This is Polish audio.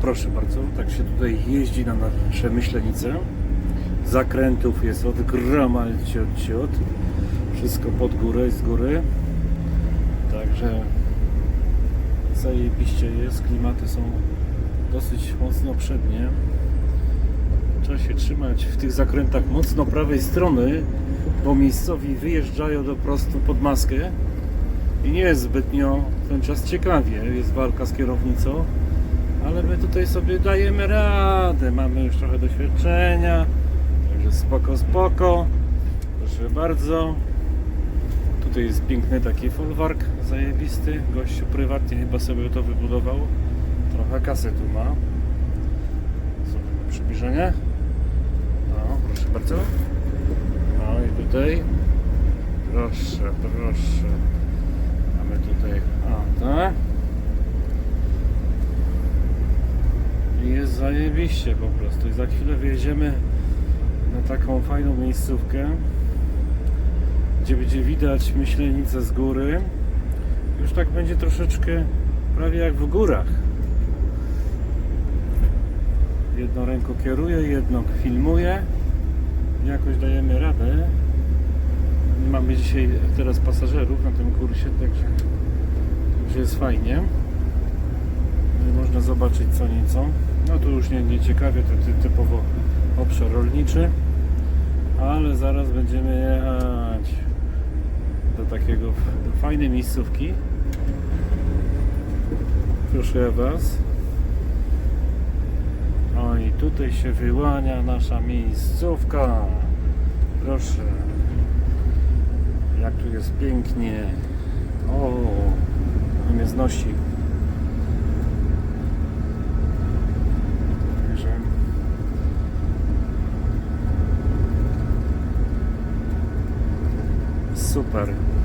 Proszę bardzo, tak się tutaj jeździ na nasze Myślenice. Zakrętów jest od groma ciot, ciot. Wszystko pod górę i z góry. Także zajebiście jest. Klimaty są dosyć mocno przednie. Trzeba się trzymać w tych zakrętach mocno prawej strony, bo miejscowi wyjeżdżają do prostu pod maskę i nie jest zbytnio ten czas ciekawie. Jest walka z kierownicą, ale my tutaj sobie dajemy radę. Mamy już trochę doświadczenia, także spoko, spoko. Proszę bardzo. Tutaj jest piękny taki folwark zajebisty. Gościu prywatnie chyba sobie to wybudował. Trochę kasy tu ma. Przybliżenie. No, proszę bardzo. No i tutaj. Proszę, proszę. Mamy tutaj. O, tak. I jest zajebiście po prostu. I za chwilę wyjedziemy na taką fajną miejscówkę, gdzie będzie widać myślenicę z góry. Już tak będzie troszeczkę prawie jak w górach. Jedną ręką kieruję, jedną filmuję. Jakoś dajemy radę. Nie mamy dzisiaj teraz pasażerów na tym kursie, także, także jest fajnie. Można zobaczyć co nieco. No tu już nie, nie ciekawie, to ty, typowo obszar rolniczy. Ale zaraz będziemy jechać do takiego do fajnej miejscówki. Proszę Was. O i tutaj się wyłania nasza miejscówka. Proszę. Jak tu jest pięknie. O, mnie znosi. Super.